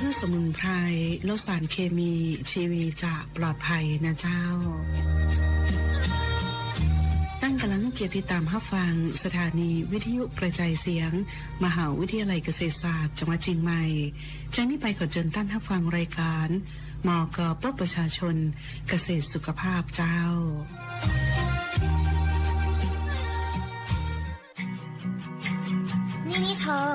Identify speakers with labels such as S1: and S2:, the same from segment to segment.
S1: เพื่อสมุนไพรลดสารเคมีชีวีจะปลอดภัยนะเจ้า ตั้งกำลังเกียรติตามรับฟัง สถานีวิทยุกระจายเสียง มหาวิทยาลัยเกษตรศาสตร์จังหวัดเชียงใหม่จากนี้ไปขอเชิญท่านรับฟังรายการมอกปประชาชนเกษตรสุขภาพเจ้า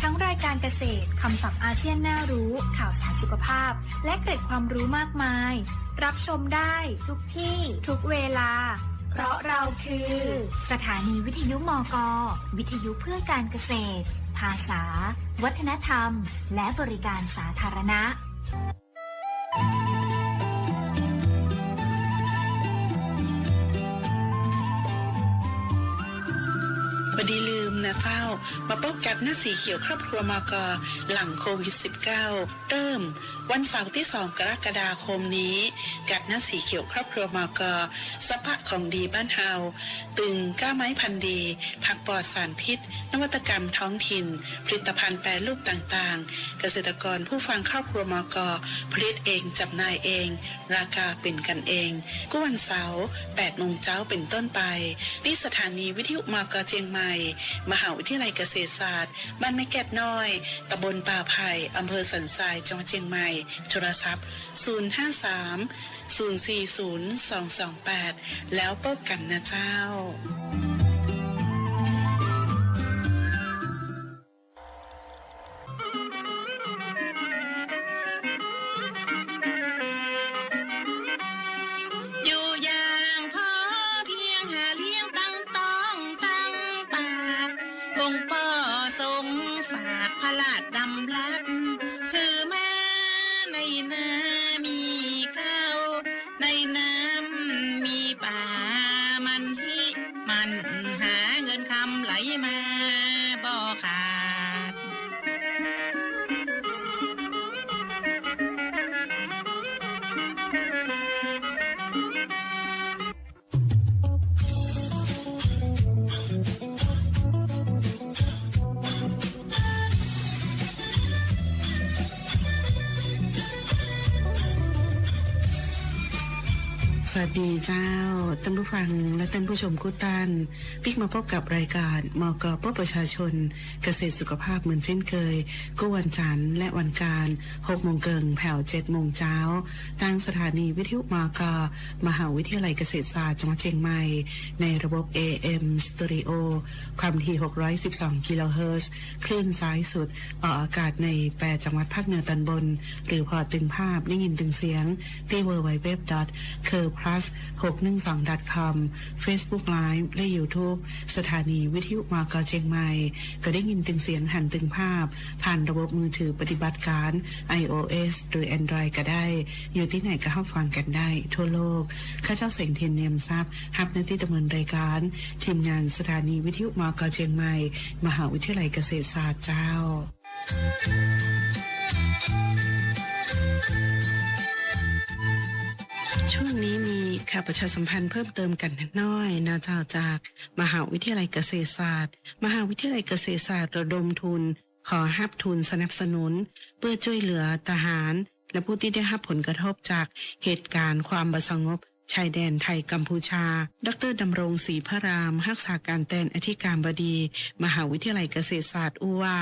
S2: ทั้งรายการเกษตร คำศัพท์อาเซียนน่ารู้ ข่าวสารสุขภาพ และเกร็ดความรู้มากมาย รับชมได้
S3: ทุกที่
S2: ทุกเวลา เพราะเราคือ
S4: สถานีวิทยุมกวิทยุเพื่อการเกษตร ภาษา วัฒนธรรม และบริการสาธารณะ
S1: บดีลืมนะเจ้า มาพบกับหน้าสีเขียวครอบครัวมกหลังโควิด -19 เริ่ม วันเสาร์ที่ 2 กรกฎาคมนี้ กับหน้าสีเขียวครอบครัวมกสภาพของดีบ้านเฮาตึงก้าไม้พันธุ์ดี ผักปลอดสารพิษ นวัตกรรมท้องถิ่น ผลิตภัณฑ์แปรรูปต่างๆ เกษตรกรผู้ฟังครอบครัวมกผลิตเองจำหน่ายเอง ราคาเป็นกันเองก็วันเสาร์8โมงเช้าเป็นต้นไป ที่สถานีวิทยุมกเชียงใหม่มหาวิทยาลัยเกษตรศาสตร์ บ้านแม่แก็ดน้อย ตำบลป่าไผ่อำเภอสันทราย จังหวัดเชียงใหม่ โทรศัพท์ 053 040 228 แล้วพบกันนะเจ้า
S5: วั
S1: สดีเจ้าท่านผู้ฟังและท่านผู้ชมกุตันพิกมาพบกับรายการมกปประชาชน เกษตรสุขภาพเหมือนเช่นเคยก็วันจันทร์และวันการ6โมงเกิงแผ่ว7โมงเช้าตั้งสถานีวิทยุมกมหาวิทยาลัยเกษตรศาสตร์จังหวัดเชียงใหม่ ในระบบ AM Stereo ความถี่612 กิโลเฮิรตซ์คลื่นซ้ายสุดออกอากาศใน8จังหวัดภาคเหนือตอนบน หรือพอตึงภาพได้ยินตึงเสียงที่ www. c u r plus 612 com Facebook Live และ YouTube สถานีวิทยุมากาเชียงใหม่ ก็ได้ยินตึงเสียงหันตึงภาพ ผ่านระบบมือถือปฏิบัติการ iOS หรือ Android ก็ได้ อยู่ที่ไหนก็รับฟังกันได้ ทั่วโลก ข้าเจ้าเสงเทียนเนียมทรัพย์ฮับหน้าที่ดำเนินรายการ ทีมงานสถานีวิทยุมากาเชียงใหม่ มหาวิทยาลัยเกษตรศาสตร์เจ้า ช่วงนี้มี ข่ะประชาสัมพันธ์เพิ่มเติมกันน้อยนะเจ้าจาก มหาวิทยาลัยเกษตรศาสตร์ มหาวิทยาลัยเกษตรศาสตร์ระดมทุน ขอหับทุนสนับสนุน เพื่อช่วยเหลือทหาร และผู้ที่ได้รับผลกระทบจากเหตุการณ์ความบสงบ ชายแดนไทยกัมพูชา ดรดำรงศรีพระรามหักษาการแทนอธิการบดี มหาวิทยาลัยเกษตรศาสตร์อุวา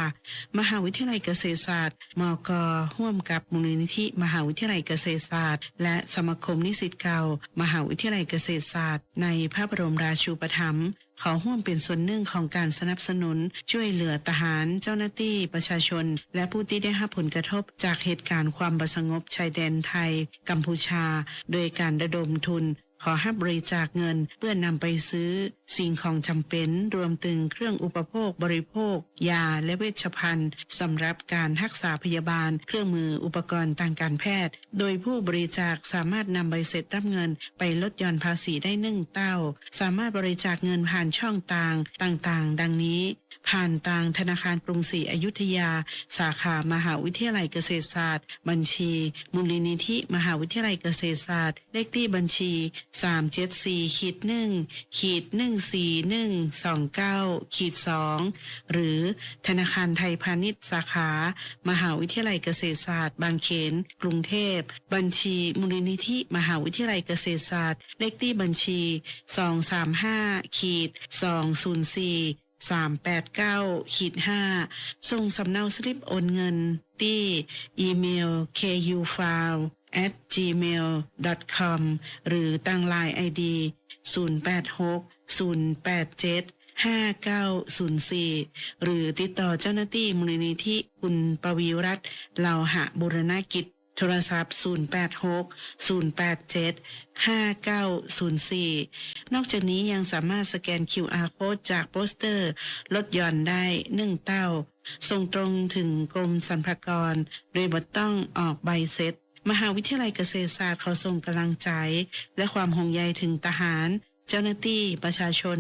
S1: มหาวิทยาลัยเกษตรศาสตร์ มก ร่วมกับมูลนิธิ มหาวิทยาลัยเกษตรศาสตร์ และสมาคมนิสิตเก่า มหาวิทยาลัยเกษตรศาสตร์ ในพระบรมราชูปถัมภ์ ขอห่วมเป็นส่วนหนึ่งของการสนับสนุน ช่วยเหลือทหารเจ้าหน้าที่ประชาชน และผู้ที่ได้รับผลกระทบจากเหตุการณ์ความบสงบชายแดนไทย กัมพูชา โดยการระดมทุน ขอให้บริจาคเงินเพื่อนำไปซื้อ สิ่งของจำเป็นรวมถึงเครื่องอุปโภคบริโภค ยาและเวชภัณฑ์สำหรับการรักษาพยาบาล เครื่องมืออุปกรณ์ทางการแพทย์ โดยผู้บริจาคสามารถนำใบเสร็จรับเงินไปลดหย่อนภาษีได้หนึ่งเต้า สามารถบริจาคเงินผ่านช่องต่างต่างๆ ดังนี้ ผ่านทางธนาคารกรุงศรีอยุธยา สาขามหาวิทยาลัยเกษตรศาสตร์ บัญชี มูลนิธิมหาวิทยาลัยเกษตรศาสตร์ เลขที่บัญชี 374ขีด1ขีด14129ขีด2หรือธนาคารไทยพาณิชย์สาขา มหาวิทยาลัยเกษตรศาสตร์ บางเขน กรุงเทพ บัญชี มูลนิธิมหาวิทยาลัยเกษตรศาสตร์ เลขที่บัญชี 235ขีด204 389ขีด5ส่งสำเนาสลิปโอนเงิน ที่อีเมล kufile at gmail com หรือตั้งไลน์ ID 086 087 5904 หรือติดต่อเจ้าหน้าที่มูลนิธิคุณปวีรัตน์เลาหะบุรณกิจ โทรศัพท์ 086 087 5904 นอกจากนี้ยังสามารถสแกน QR Code จากโปสเตอร์ ลดหย่อนได้หนึ่งเต้า ส่งตรงถึงกรมสรรพากร โดยบ่ต้องออกใบเสร็จมหาวิทยาลัยเกษตรศาสตร์ขอส่งกำลังใจ และความห่วงใยถึงทหาร เจ้าหน้าที่ประชาชน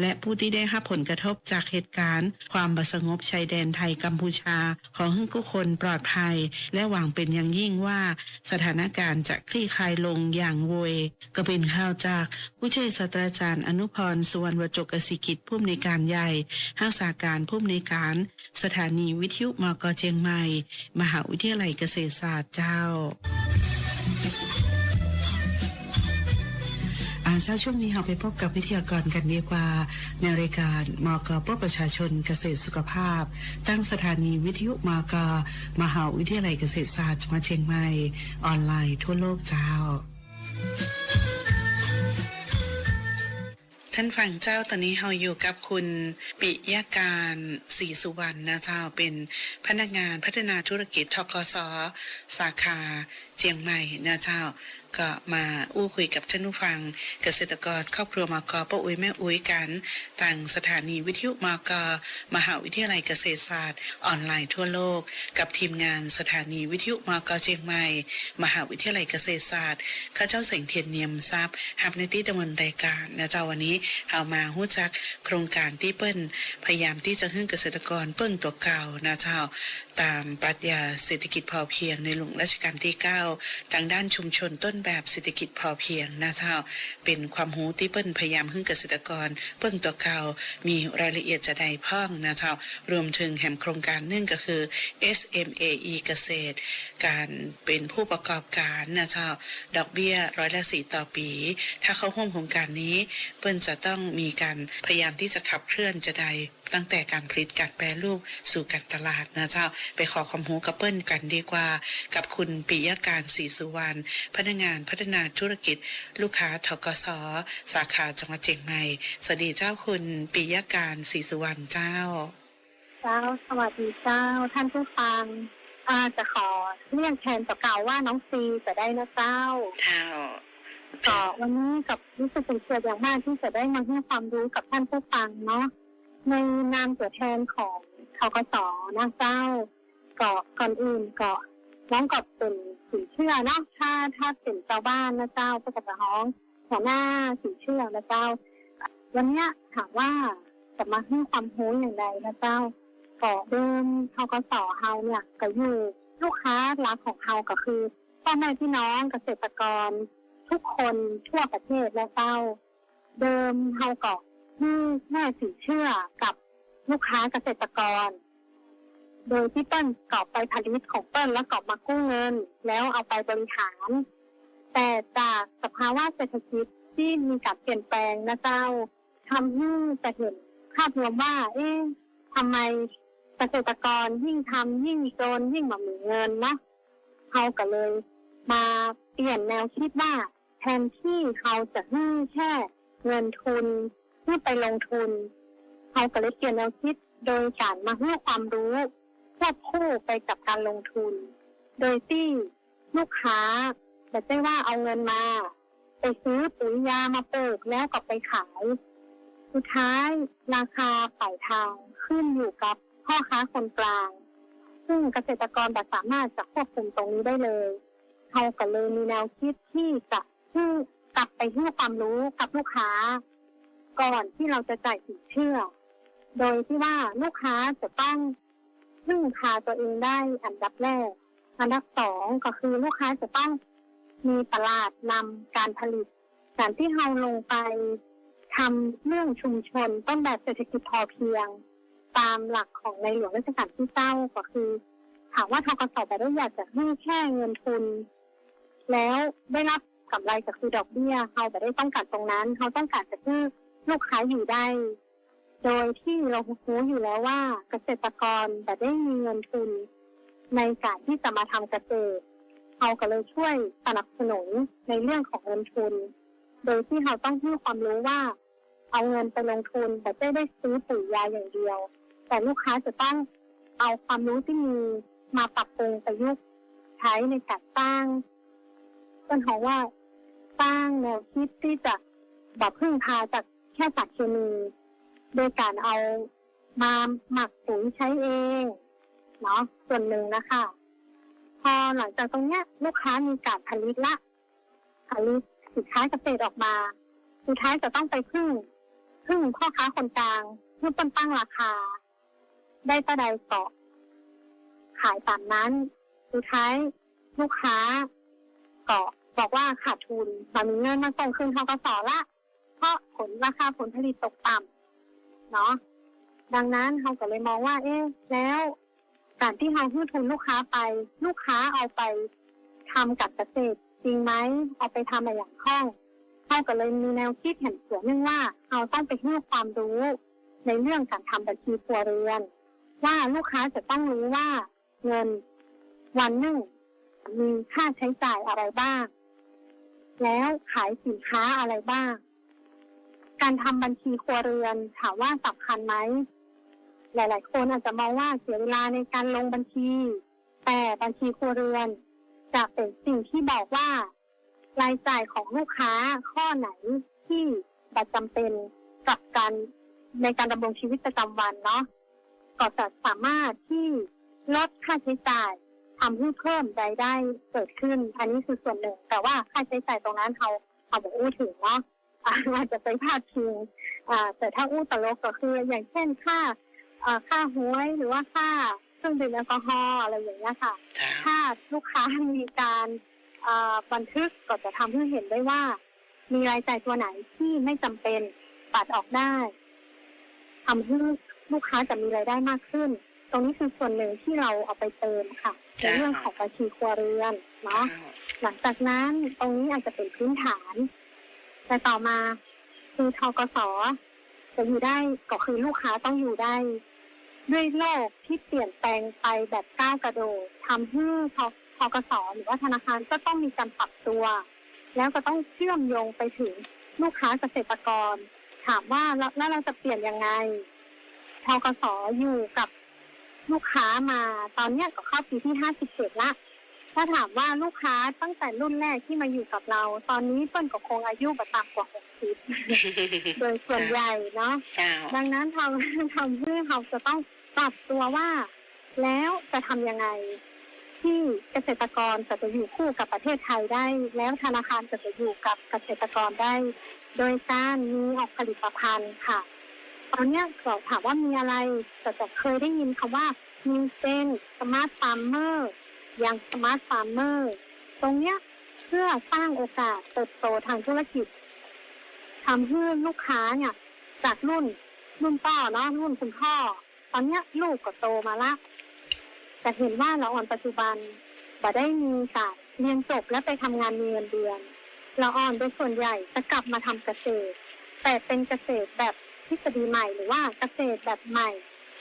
S1: และผู้ที่ได้รับผลกระทบจากเหตุการณ์ ความบสงบชายแดนไทยกัมพูชา ของให้ทุกคนปลอดภัย และหวังเป็นอย่างยิ่งว่า สถานการณ์จะคลี่คลายลงอย่างโวยก็เป็นข่าวจาก ผู้ช่วยศาสตราจารย์อนุพรสุวรรณวจกสิกิจผู้อำนวยการใหญ่ห้างสาการผู้อำนวยการ สถานีวิทยุมกเจียงใหม่ มหาวิทยาลัยเกษตรศาสตร์เจ้า อาชาช่วงนี้เราไปพบกับวิทยากรกันดีกว่า ในรายการมกปประชาชนเกษตรสุขภาพ ตั้งสถานีวิทยุมกมหาวิทยาลัยเกษตรศาสตร์จังหวัดเชียงใหม่ ออนไลน์ทั่วโลกเจ้าท่านฝั่งเจ้าตอนนี้เราอยู่กับคุณปิยาการศรีสุวรรณนะเจ้าเป็นพนักงานพัฒนาธุรกิจทกสสาขาเจียงใหม่นะเจ้า ก็มาอู้คุยกับท่านผู้ฟัง เกษตรกรครอบครัวมกป้าอุ้ยแม่อุ้ยกันต่างสถานีวิทยุมกมหาวิทยาลัยเกษตรศาสตร์ ออนไลน์ทั่วโลก กับทีมงานสถานีวิทยุมกเชียงใหม่ มหาวิทยาลัยเกษตรศาสตร์ข้าเจ้าเสงเทียนเนียมทรัพย์ฮับในที่ดำเนินรายการนะเจ้าวันนี้เอามาหู้จักโครงการที่เปิ้นพยายามที่จะให้เกษตรกรเปิ้งตัวเก่านะเจ้าตามปรัชญาเศรษฐกิจพอเพียงในหลวงรัชกาลที่ 9 ทางด้านชุมชนต้นแบบเศรษฐกิจพอเพียงนะเจ้า เป็นความรู้ที่เปิ้นพยายามให้เกษตรกรเปิ้งตัวเก่ามีรายละเอียดจะใดพ้องนะเจ้ารวมถึงแหมโครงการนึ่งก็คือ SMAE เกษตร การเป็นผู้ประกอบการนะเจ้าดอกเบี้ยร้อยละสี่ต่อปี ถ้าเข้าร่วมโครงการนี้ เปิ้นจะต้องมีการพยายามที่จะขับเคลื่อนจะใดตั้งแต่การผลิตการแปรรูปสู่การตลาดนะเจ้า ไปขอความรู้กับเปิ้ลกันดีกว่า กับคุณปิยการศรีสุวรรณพนักงานพัฒนาธุรกิจ ลูกค้าทกสสาขาจังหวัดเชียงใหม่สวัสดีเจ้าคุณปิยการศรีสุวรรณเจ้า
S6: เจ้าสวัสดีเจ้าท่านผู้ฟังอาจะขอเรียกแทนตัวเก่าว่าน้องซีจะได้นะเจ้า
S1: เจ้า
S6: ก็วันนี้กับรู้สึกเป็นเกียรติอย่างมากที่จะได้มาให้ความรู้กับท่านผู้ฟังเนาะ ในนามตัวแทนของทกสนะเจ้าก็ก่อนอื่นก็น้องก็เป็นสีเชื่อเนาะถ้าถ้าเป็นเจ้าบ้านนะเจ้าก็จะฮ้องหัวหน้าสีเชื่อนะเจ้า วันนี้ถามว่าจะมาให้ความรู้อย่างไรนะเจ้าก็เดิมทกสเฮาเนี่ยก็อยู่ลูกค้ารักของเฮาก็คือพ่อแม่พี่น้องเกษตรกร ทุกคนทั่วประเทศและเต้า เดิมเฮาก็ให้แม่สินเชื่อกับลูกค้าเกษตรกร โดยที่เปิ้ลกอบไปผลิตของเปิ้ลแล้วกอบมากู้เงิน แล้วเอาไปบริหาร แต่จากสภาวะเศรษฐกิจที่มีการเปลี่ยนแปลงนะเจ้าทำให้จะเห็นภาพรวมว่า เอ๊ะทำไมเกษตรกรยิ่งทำยิ่งจนยิ่งหมามีเงินนะเขาก็เลย มาเปลี่ยนแนวคิดว่าแทนที่เขาจะให้แค่เงินทุน เพื่อไปลงทุนเขาก็เลยเปลี่ยนแนวคิดโดยการมาให้ความรู้ควบคู่ไปกับการลงทุน โดยที่ลูกค้าจะได้ว่าเอาเงินมา ไปซื้อปุ๋ยยามาปลูกแล้วก็ไปขาย สุดท้ายราคาปลายทางขึ้นอยู่กับพ่อค้าคนกลาง ซึ่งเกษตรกรแบบสามารถจะควบคุมตรงนี้ได้เลยเขาก็เลยมีแนวคิดที่จะให้กลับไปให้ความรู้กับลูกค้า ก่อนที่เราจะจ่ายสินเชื่อ โดยที่ว่าลูกค้าจะต้องพึ่งพาตัวเองได้อันดับแรก อันดับสองก็คือลูกค้าจะต้องมีตลาดนำการผลิต การที่เราลงไปทำเรื่องชุมชนต้นแบบเศรษฐกิจพอเพียง ตามหลักของในหลวงรัชกาลที่เก้าก็คือถามว่าทกสแต่ได้อยากจะให้แค่เงินทุน แล้วได้รับกำไรจากคือดอกเบี้ยเขาแต่ได้ต้องการตรงนั้นเขาต้องการจะให้ ลูกค้าอยู่ได้ โดยที่เรารู้อยู่แล้วว่าเกษตรกรแต่ได้มีเงินทุน ในการที่จะมาทำเกษตรเขาก็เลยช่วยสนับสนุนในเรื่องของเงินทุน โดยที่เราต้องให้ความรู้ว่า เอาเงินไปลงทุนแต่ไม่ได้ซื้อปุ๋ยยาอย่างเดียว แต่ลูกค้าจะต้องเอาความรู้ที่มีมาปรับปรุงประยุกต์ใช้ในการสร้างต้นหอว่าสร้างแนวคิดที่จะแบบพึ่งพาจาก แค่สารเคมีโดยการเอามาหมักปุ๋ยใช้เองเนาะส่วนหนึ่งนะคะ พอหลังจากตรงเนี้ย ลูกค้ามีการผลิตละผลิตสินค้าเกษตรออกมา สุดท้ายจะต้องไปพึ่งพึ่งพ่อค้าคนกลางเพื่อต้นตั้งราคา ได้ประใดเกาะขายตามนั้น สุดท้ายลูกค้าเกาะบอกว่าขาดทุนมันมีเงินมาส่งคืนเทกสอละ เพราะผลราคาผลผลิตตกต่ำเนาะดังนั้นเราก็เลยมองว่า เอ๊ะแล้วการที่เราให้ทุนลูกค้าไป ลูกค้าเอาไปทำกับเกษตรจริงไหมเอาไปทำอะไรอย่างคล่องเราก็เลยมีแนวคิดเห็นส่วนหนึ่งว่าเราต้องไปให้ความรู้ในเรื่องการทำบัญชีครัวเรือน ว่าลูกค้าจะต้องรู้ว่าเงินวันหนึ่งมีค่าใช้จ่ายอะไรบ้าง แล้วขายสินค้าอะไรบ้าง การทำบัญชีครัวเรือนถามว่าสำคัญไหมหลาย ๆ คนอาจจะมองว่าเสียเวลาในการลงบัญชี แต่บัญชีครัวเรือน จะเป็นสิ่งที่บอกว่า รายจ่ายของลูกค้าข้อไหนที่บัจำเป็นกับการในการดำรงชีวิตประจำวันเนาะก็จะสามารถที่ลดค่าใช้จ่ายทำให้เพิ่มรายได้เกิดขึ้น อันนี้คือส่วนหนึ่ง แต่ว่าค่าใช้จ่ายตรงนั้นเขาเขาบอกอู้ถึงเนาะ อ่าอาจจะไปพาดพิงอ่าแต่ถ้าอู้ตลกก็คืออย่างเช่นค่าอ่าค่าหวยหรือว่าค่าเครื่องดื่มแอลกอฮอล์อะไรอย่างเงี้ยค่ะ
S1: จ้า
S6: ถ้าลูกค้ามีการอ่าบันทึกก็จะทำให้เห็นได้ว่า มีรายจ่ายตัวไหนที่ไม่จำเป็นตัดออกได้ทำให้ลูกค้าจะมีรายได้มากขึ้น ตรงนี้คือส่วนหนึ่งที่เราเอาไปเติมค่ะใน
S1: จ้ะ
S6: เรื่องของบัญชีครัวเรือนเนาะหลังจากนั้นตรงนี้อาจจะเป็นพื้นฐาน แต่ต่อมาคือทกสจะอยู่ได้ก็คือลูกค้าต้องอยู่ได้ ด้วยโลกที่เปลี่ยนแปลงไปแบบก้าวกระโดดทำให้ททกสหรือว่าธนาคารก็ต้องมีการปรับตัว แล้วก็ต้องเชื่อมโยงไปถึงลูกค้าเกษตรกร ถามว่าแล้วเราจะเปลี่ยนยังไงทกสอยู่กับลูกค้ามาตอนเนี้ยก็เข้าปีที่ห้าสิบเจ็ดละ ถ้าถามว่าลูกค้าตั้งแต่รุ่นแรกที่มาอยู่กับเรา ตอนนี้เปิ้นก็คงอายุประต่ำกว่าหกสิบโดยส่วนใหญ่เนาะ
S1: เจ้า
S6: ดังนั้นทำทำให้เราจะต้องปรับตัวว่า แล้วจะทำยังไง ที่เกษตรกรจะจะอยู่คู่กับประเทศไทยได้ แล้วธนาคารจะจะอยู่กับเกษตรกรได้ โดยการมีออกผลิตภัณฑ์ค่ะ ตอนเนี้ยก็ถามว่ามีอะไรแต่จะเคยได้ยินคำว่ามีเซนสมาร์ทฟาร์มเมอร์อ ย่างสมาร์ทฟาร์มเมอร์ตรงเนี้ยเพื่อสร้างโอกาสเติบโตทางธุรกิจทำให้ลูกค้าเนี่ย จากรุ่นรุ่นพ่อเนาะรุ่นคุณพ่อ ตอนเนี้ยลูกก็โตมาละแต่เห็นว่าเราอ่อนปัจจุบันบ่ได้มีการเรียนจบและไปทำงานมีเงินเดือน เราอ่อนโดยส่วนใหญ่จะกลับมาทำเกษตร แต่เป็นเกษตรแบบทฤษฎีใหม่หรือว่าเกษตรแบบใหม่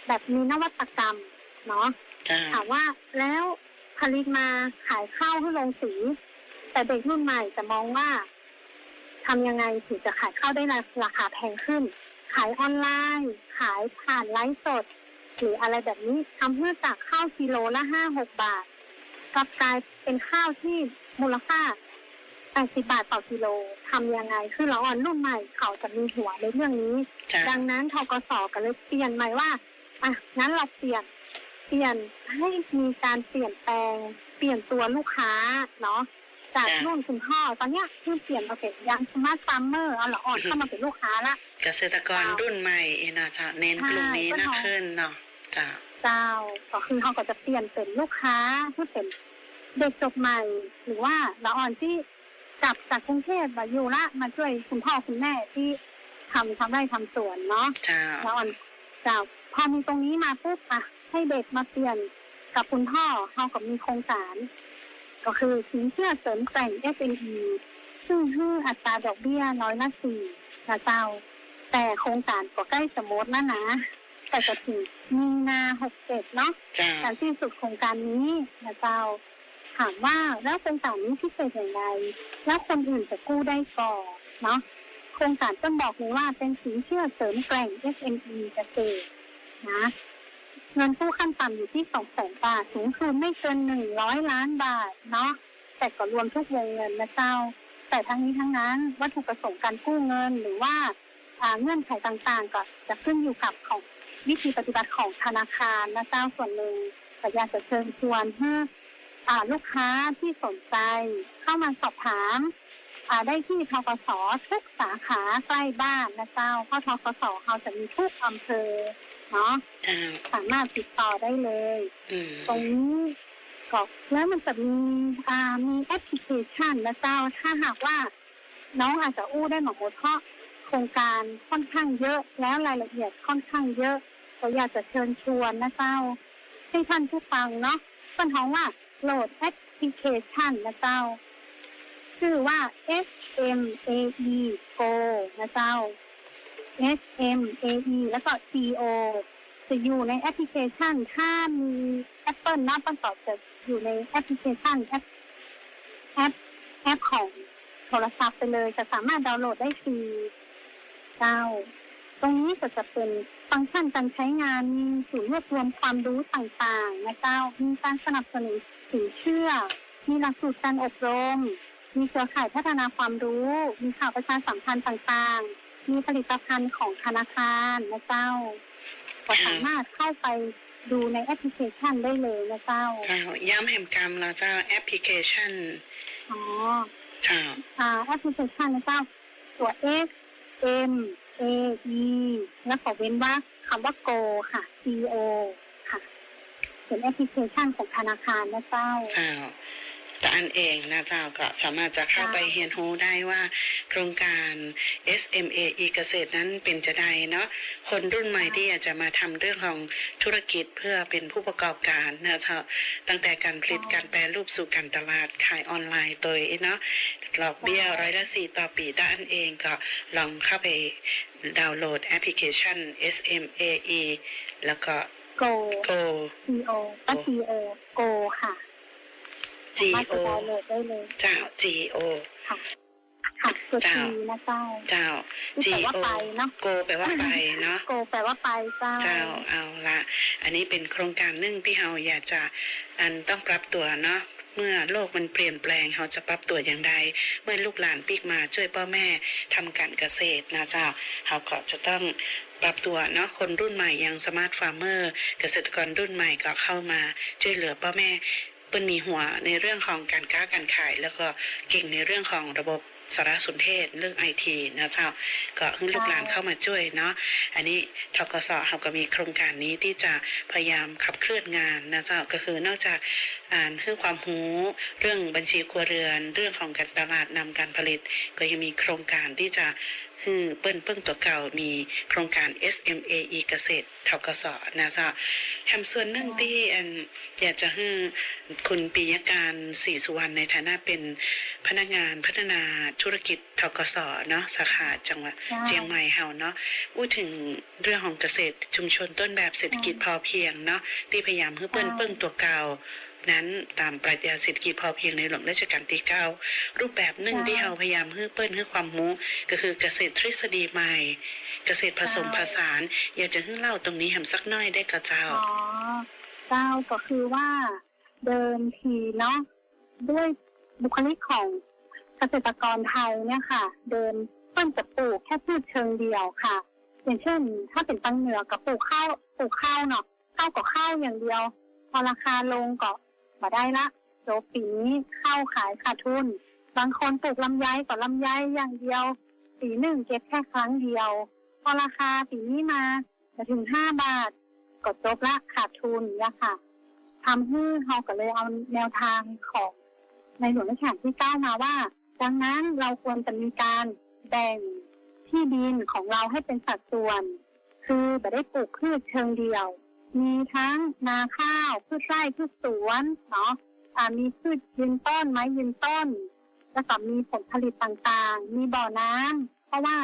S6: แบบมีนวัตกรรมเนาะ
S1: จ้า
S6: ถามว่าแล้ว ผลิตมาขายข้าวให้ลงสี แต่เด็กรุ่นใหม่จะมองว่าทำยังไงถึงจะขายข้าวได้ราคาแพงขึ้น ขายออนไลน์ ขายผ่านไลฟ์สด หรืออะไรแบบนี้ทำให้จากข้าวกิโลละห้าหกบาทกลับกลายเป็นข้าวที่มูลค่า80บาทต่อกิโลทำยังไง คือเราอ่อนรุ่นใหม่เขาจะมีหัวในเรื่องนี้
S1: จ้า
S6: ดังนั้นทกสก็เลยเปลี่ยนใหม่ว่า อะ งั้นเราเปลี่ยน เปลี่ยนให้มีการเปลี่ยนแปลง เปลี่ยนตัวลูกค้าเนาะจากรุ่นคุณพ่อตอนเนี้ยคือเปลี่ยนมาเป็นยังสมาร์ทฟาร์มเมอร์เอาละอ่อนเข้ามาเป็นลูกค้าละ
S1: เกษตรกรรุ่นใหม่นะเจ้าเน้นกลุ่มนี้นะขึ้นเนาะจ้า
S6: เจ้าก็คือเขาก็จะเปลี่ยนเป็นลูกค้าที่เป็นเด็กจบใหม่ หรือว่าละอ่อนที่กลับจากกรุงเทพมาอยู่ละมาช่วยคุณพ่อคุณแม่ที่ทำทำไร่ทำสวนเนาะ
S1: จ้า
S6: แล้วอันจากพอมีตรงนี้มาปุ๊บอะ ให้เด็กมาเปลี่ยนกับคุณพ่อเขากับมีโครงการก็คือสินเชื่อเสริมแต่ง SME ซึ่งให้อัตราดอกเบี้ยน้อยละสี่นะเจ้า แต่โครงการก็ใกล้สมมติแล้วนะ แต่จะถึงมีนาหกเจ็ดเนาะ
S1: จ้า
S6: การที่สุดโครงการนี้นะเจ้า ถามว่าแล้วโครงการนี้พิเศษอย่างไร แล้วคนอื่นจะกู้ได้ก่อนเนาะโครงการต้องบอกเลยว่าเป็นสินเชื่อเสริมแกร่ง SME เกษตรนะ เงินกู้ขั้นต่ำอยู่ที่สองแสนบาท สูงสุดไม่เกินหนึ่งร้อยล้านบาทเนาะแต่ก็รวมทุกวงเงินนะเจ้า แต่ทั้งนี้ทั้งนั้นวัตถุประสงค์การกู้เงินหรือว่าเงื่อนไขต่างๆ ก็จะขึ้นอยู่กับของวิธีปฏิบัติของธนาคารนะเจ้าส่วนหนึ่งแต่อยากจะเชิญชวนให้อ่าลูกค้าที่สนใจเข้ามาสอบถามได้ที่ทกสทุกสาขาใกล้บ้านนะเจ้าเพราะทกสเขาจะมีทุกอำเภอ เนาะ
S1: จ้า
S6: สามารถติดต่อได้เลย
S1: อืม
S6: ตรงนี้ก็แล้วมันจะมีอ่ามีแอปพลิเคชันนะเจ้าถ้าหากว่า น้องอาจจะอู้ได้หมดเพราะโครงการค่อนข้างเยอะ แล้วรายละเอียดค่อนข้างเยอะก็อยากจะเชิญชวนนะเจ้า ให้ท่านผู้ฟังเนาะต้นท้องว่าโหลดแอปพลิเคชันนะเจ้า ชื่อว่า S M A E Go นะเจ้า S M A E แล้วก็ G O จะอยู่ในแอปพลิเคชัน ถ้ามี Apple นะปันต่อจะอยู่ในแอปพลิเคชันแอปแอปแอปของโทรศัพท์ไปเลย จะสามารถดาวน์โหลดได้ฟรีเจ้า ตรงนี้ก็จะเป็นฟังก์ชันการใช้งาน มีศูนย์รวบรวมความรู้ต่างๆนะเจ้า มีการสนับสนุนสินเชื่อ มีหลักสูตรการอบรม มีเครือข่ายพัฒนาความรู้ มีข่าวประชาสัมพันธ์ต่างๆ มีผลิตภัณฑ์ของธนาคารนะเจ้าก็สามารถเข้าไปดูในแอปพลิเคชันได้เลยนะเจ้า
S1: เจ้าย้ำแห่งกรรมแล้วเจ้าแอปพลิเคชัน
S6: อ๋อ
S1: เจ้า
S6: อ่าแอปพลิเคชันนะเจ้า ตัว S M A E แล้วก็เว้นว่าคำว่า Go ค่ะ G O ค่ะ เป็นแอปพลิเคชันของธนาคารนะเจ้า
S1: เจ้า แต่อันเองนะเจ้าก็สามารถจะเข้าไปเรียนรู้ได้ว่า โครงการ SMAE เกษตรนั้นเป็นจะใดเนาะคนรุ่นใหม่ที่อยากจะมาทำเรื่องของธุรกิจเพื่อเป็นผู้ประกอบการนะเจ้าตั้งแต่การผลิตการแปรรูปสู่การตลาดขายออนไลน์ตัวเองเนาะดอกเบี้ยร้อยละสี่ต่อปีด้านเองก็ลองเข้าไปดาวน์โหลดแอปพลิเคชัน SMAE แล้วก็
S6: Go
S1: Go
S6: G O ก็ G O Go ค่ะ
S1: G
S6: สามารถ
S1: O
S6: จะดาวน์โหลดได้เลย
S1: เจ้า G O
S6: ค่ะค่ะตัว
S1: เจ้า
S6: G นะเจ้า
S1: เจ้า
S6: ที่
S1: G
S6: แปลว่า
S1: O
S6: ไปเนาะ
S1: Go แปลว่าไปเนาะ
S6: โกแปลว่าไปเจ้า
S1: เจ้าเอาละอันนี้เป็นโครงการหนึ่งที่เราอยากจะอันต้องปรับตัวเนาะเมื่อโลกมันเปลี่ยนแปลงเราจะปรับตัวอย่างไรเมื่อลูกหลานปีกมาช่วยพ่อแม่ทำการเกษตรนะเจ้าเราก็จะต้องปรับตัวเนาะคนรุ่นใหม่อย่างสมาร์ทฟาร์มเมอร์ เกษตรกรรุ่นใหม่ก็เข้ามาช่วยเหลือพ่อแม่ เปิ้นมีหัวในเรื่องของการค้าการขาย แล้วก็เก่งในเรื่องของระบบสารสนเทศเรื่องไอทีนะเจ้าก็ให้ลูกหลานเข้ามาช่วยเนาะอันนี้ทกสเขาก็มีโครงการนี้ที่จะพยายามขับเคลื่อนงานนะเจ้าก็คือนอกจากอ่านเรื่องความรู้เรื่องบัญชีครัวเรือน เรื่องของการตลาดนำการผลิต ก็ยังมีโครงการที่จะ คือเปิ้นเปิ้งตัวเก่ามีโครงการ SMAE เกษตรทกสนะเจ้าแถมส่วนหนึ่งที่อันอยากจะให้คุณปิยการศรีสุวรรณในฐานะเป็นพนักงานพัฒนาธุรกิจทกสเนาะสาขาจังหวัด
S6: จ้า
S1: เชียงใหม่เฮาเนาะพูดถึงเรื่องของเกษตรชุมชนต้นแบบเศรษฐกิจพอเพียงเนาะที่พยายามให้เปิ้น
S6: ใช่
S1: เปิ้งตัวเก่า นั้นตามปรัชญาเศรษฐกิจพอเพียงในหลวงรัชกาลที่เก้ารูปแบบหนึ่งที่เราพยายามให้เปิ้นให้ความรู้ก็คือเกษตรทฤษฎีใหม่ เกษตรผสมผสาน อยากจะให้เล่าตรงนี้แหมสักหน้อยได้กับเจ้า
S6: อ๋อเจ้าก็คือว่าเดิมทีเนาะด้วยบุคลิกของเกษตรกรไทยเนี่ยค่ะ เดินเพิ่มจะปลูกแค่พืชเชิงเดียวค่ะ อย่างเช่น ถ้าเป็นตังเหนือกับปลูกข้าวปลูกข้าวเนาะข้าวกับข้าวอย่างเดียว พอราคาลงก็ มาได้ละโจบปีนี้ข้าวขายขาดทุน บางคนปลูกลำไยกับลำไยอย่างเดียว ปีหนึ่งเก็บแค่ครั้งเดียว พอราคาปีนี้มาจะถึงห้าบาท ก็จบละขาดทุนเนี่ยค่ะทำให้เราก็เลยเอาแนวทางของในหลวงรัชกาลที่เก้ามาว่า ดังนั้นเราควรจะมีการแบ่งที่ดินของเราให้เป็นสัดส่วน คือไม่ได้ปลูกพืชเชิงเดียว มีทั้งนาข้าวพืชไร่พืชสวนเนาะอ่ามีพืชยืนต้นไม้ยืนต้น แล้วก็มีผลผลิตต่างๆ มีบ่อน้ำเพราะว่า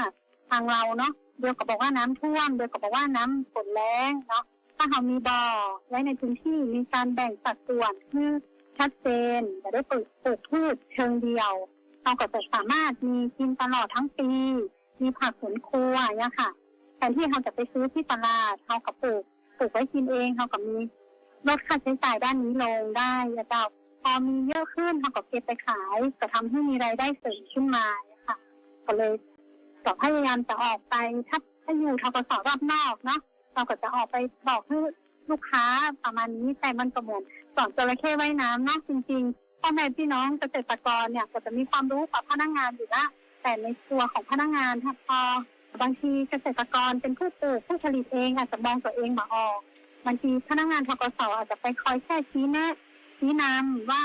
S6: ทางเราเนาะเดียวกับบอกว่าน้ำท่วมเดียวกับบอกว่าน้ำฝนแรงเนาะถ้าเรามีบ่อไว้ในพื้นที่มีการแบ่งสัดส่วนคือชัดเจนจะได้ปลูกปลูกพืชเชิงเดียวเราก็จะสามารถมีกินตลอดทั้งปี มีผักสวนครัวเนี่ยค่ะแทนที่เราจะไปซื้อที่ตลาดเรากับปลูก ลูกไว้กินเองเรากับมีลดค่าใช้จ่ายด้านนี้ลงได้นะเจ้าพอมีเยอะขึ้นเราก็เก็บไปขายก็ทำให้มีรายได้เสริมขึ้นมาค่ะก็เลยก็พยายามจะออกไปถ้าถ้าอยู่ทกศรอบนอกเนาะเราก็จะออกไปบอกให้ลูกค้าประมาณนี้แต่มันก็เหมือนสอนจระเข้ว่ายน้ำเนาะจริงๆพ่อแม่พี่น้องเกษตรกรเนี่ยก็จะมีความรู้กับพนักงานอยู่ละแต่ในตัวของพนักงานถ้าพอ บางทีเกษตรกรเป็นผู้ปลูกผู้ผลิตเองอาจจะมองตัวเองมาออกบางทีพนักงานทกศอาจจะไปคอยแค่ชี้แนะชี้นำว่า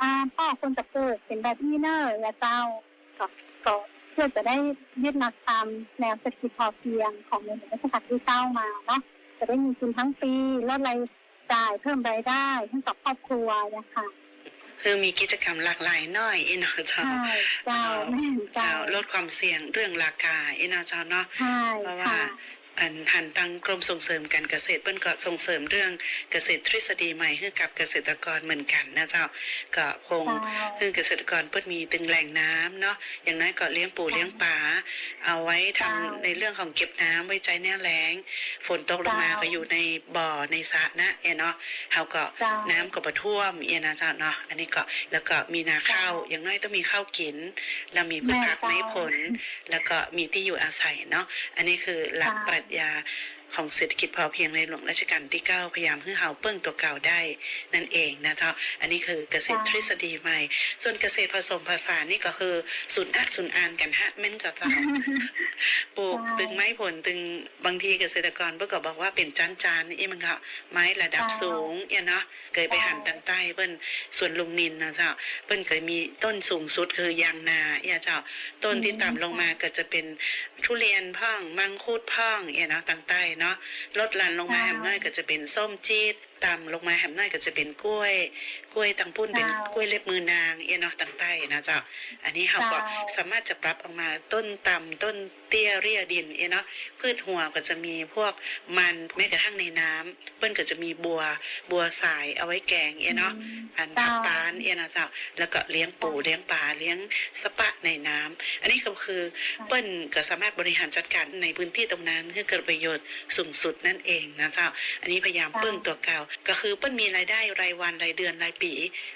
S6: อ่าพ่อคนจะปลูกเป็นแบบนี้เนอะอย่าเจ้าก็เพื่อจะได้ยึดหลักตามแนวเศรษฐกิจพอเพียงของในหลวงรัชกาลที่เก้ามาเนาะจะได้มีกินทั้งปีลดรายจ่ายเพิ่มรายได้ให้กับครอบครัวนะคะ
S1: คือมีกิจกรรมหลากหลายหน่อยเอ็นเจ้า
S6: ใช่เจ้าแม่น
S1: เจ้า
S6: เจ้า
S1: ลดความเสี่ยงเรื่องราคาเอ็นเจ้าเนาะ
S6: ใช่
S1: เพราะว่า
S6: ค่ะ
S1: อันหันตังกรมส่งเสริมการเกษตรเปิ้นก็ส่งเสริมเรื่องเกษตรทฤษฎีใหม่ให้กับเกษตรกรเหมือนกันนะเจ้าก็คง
S6: เจ้า
S1: คือเกษตรกรเปิ้นมีตึงแหล่งน้ำเนาะอย่างน้อยก็เลี้ยงปูเลี้ยงปลาเอาไว้ทำ
S6: เจ้า
S1: ในเรื่องของเก็บน้ำไว้ใจแน่แล้งฝนตกลงมาก็อยู่ในบ่อในสระนะเอเนาะเฮาก็
S6: เจ้า
S1: น้ำก็บ่ท่วมเอ็นะเจ้าเนาะอันนี้ก็แล้วก็มีนาข้าวอย่างน้อยต้องมีข้าวกิน แล้วมีพืชผักไม้ผล แล้วก็มีที่อยู่อาศัยเนาะอันนี้คือหลัก
S6: ค่ะ
S1: ปรัชญา ของเศรษฐกิจพอเพียงในหลวงรัชกาลที่ 9 พยายามให้เฮาเปิ้งตัวเก่าได้นั่นเองนะเจ้าอันนี้คือเกษตรทฤษฎีใหม่ ส่วนเกษตรผสมผสานนี่ก็คือศูนย์อักศูนย์อ่านกันฮะแม่นกับเจ้าปลูกตึงไม้ผลตึงบางทีเกษตรกรเพิ่นก็บอกว่าเป็นจานจานนี่มันก็ไม้ระดับสูงเนาะเคยไป
S6: ใช่
S1: หันตังใต้เปิ้นส่วนลุงนินนะเจ้าเปิ้นเคยมีต้นสูงสุดคือยางนาเนี่ยเจ้าต้นที่ต่ำลงมาก็จะเป็นทุเรียนพ่องมังคุดพ่องเนาะตังใต้เนาะลดหลันลงมา
S6: ใช่
S1: แหมน้อยก็จะเป็นส้มจี๊ด ต่ำลงมาแหมน้อยก็จะเป็นกล้วย กล้วยตังปุ้นเป็น
S6: เจ้าก
S1: ล้วยเล็บมือนางเนี่ยเนาะตังใต้นะเจ้า อันนี้เราก็
S6: เจ้า
S1: สามารถจะปรับออกมาต้นต่ำต้นเตี้ยเรียดินเนาะพืชหัวก็จะมีพวกมันแม้กระทั่งในน้ำเปิ้นก็จะมีบัวบัวสายเอาไว้แกงเนาะอันผักตาลเอียนะเจ้า แล้วก็เลี้ยงปูเลี้ยงปลาเลี้ยงสปะในน้ำอันนี้ก็คือเปิ้นก็สามารถบริหารจัดการในพื้นที่ตรงนั้นเพื่อเกิดประโยชน์สูงสุดนั่นเองนะเจ้า อันนี้พยายาม
S6: ค่ะ
S1: เปิ้งตัวเก่าก็คือเปิ้นมีรายได้รายวันรายเดือนรายปี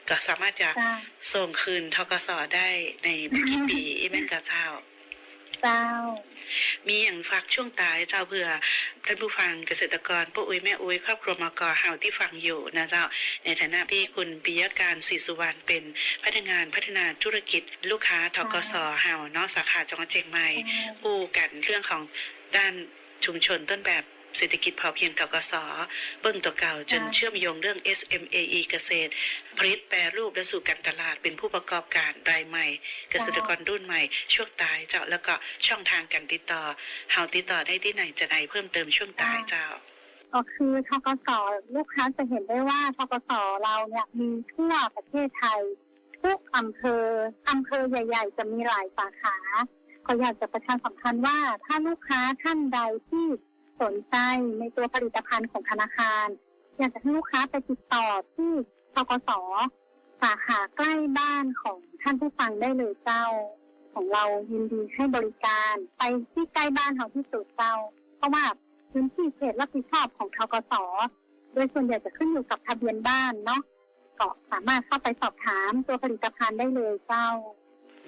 S1: ก็สามารถจะ
S6: เจ้า
S1: ส่งคืนทกสได้ในกี่ปีอีแม่นกับเจ้า
S6: เจ้า
S1: มีอย่างฝากช่วงตายเจ้าเพื่อท่านผู้ฟังเกษตรกรป้าอุ้ยแม่อุ้ยครอบครัวมกเฮาที่ฟังอยู่นะเจ้า ในฐานะที่คุณปิยการศรีสุวรรณเป็นพนักงานพัฒนาธุรกิจ ลูกค้าทกสเฮาเนาะสาขาจังหวัดเชียงใหม่คู่กันเรื่องของด้านชุมชนต้นแบบ เศรษฐกิจพอเพียงทกสเบิ้งตัวเก่าจน
S6: ค่ะ
S1: เชื่อมโยงเรื่อง SMAE เกษตร ผลิตแปรรูปและสู่การตลาดเป็นผู้ประกอบการรายใหม่ เกษตรกรรุ่นใหม่ ช่วงตายเจ้าแล้วก็ช่องทางการติดต่อเฮาติดต่อได้ที่ไหนจะได้เพิ่มเติมช่วงตายเจ้า
S6: ก็คือทกสลูกค้าจะเห็นได้ว่าทกสเราเนี่ยมีทั่วประเทศไทยทุกอำเภออำเภอใหญ่ ๆ จะมีหลายสาขา ก็อยากจะประชาสัมพันธ์ว่าถ้าลูกค้าท่านใดที่ สนใจในตัวผลิตภัณฑ์ของธนาคาร อยากจะให้ลูกค้าไปติดต่อที่ทกสสาขาใกล้บ้านของท่านผู้ฟังได้เลยเจ้า ของเรายินดีให้บริการ ไปที่ใกล้บ้านเขาที่สุดเจ้า เพราะว่าพื้นที่เขตรับผิดชอบของทกสโดยส่วนใหญ่จะขึ้นอยู่กับทะเบียนบ้านเนาะก็สามารถเข้าไปสอบถามตัวผลิตภัณฑ์ได้เลยเจ้า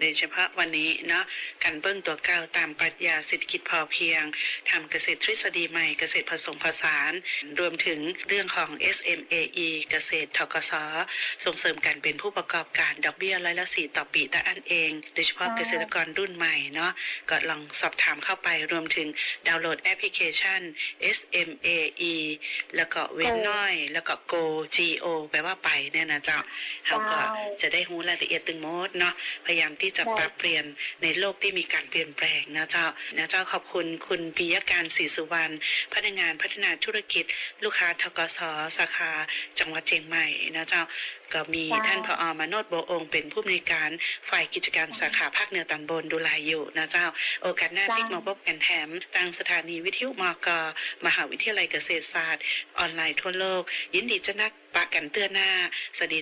S1: โดยเฉพาะวันนี้เนาะการเบิ้งตัวเก่าตามปรัชญาเศรษฐกิจพอเพียงทำเกษตรทฤษฎีใหม่เกษตรผสมผสาน รวมถึงเรื่องของ SMAE เกษตรทกสส่งเสริมการเป็นผู้ประกอบการดอกเบี้ยร้อยละสี่ต่อปีแต่อันเอง โดยเฉพาะเกษตรกรรุ่นใหม่เนาะก็ลองสอบถามเข้าไปรวมถึงดาวน์โหลดแอปพลิเคชัน SMAE แล้วก็เว้นน้อย แล้วก็ Go GO แปลว่าไปเนี่ยนะเจ้าเขาก็จะได้รู้รายละเอียดตึงหมดเนาะพยายามที่จะปรับเปลี่ยนในโลกที่มีการเปลี่ยนแปลงนะเจ้านะเจ้าขอบคุณคุณปิยการศรีสุวรรณพนักงานพัฒนาธุรกิจ ลูกค้าทกสสาขาจังหวัดเชียงใหม่นะเจ้าก็มีท่านผอมาโนดโบองค์เป็นผู้อำนวยการฝ่ายกิจการสาขาภาคเหนือตอนบนดูแลอยู่นะเจ้า โอกาสหน้า
S6: จ้า
S1: พิกมาพบกันแถมทางสถานีวิทยุมกมหาวิทยาลัยเกษตรศาสตร์ ออนไลน์ทั่วโลก ยินดีจะนักปะกันเตือนหน้าสวัสดี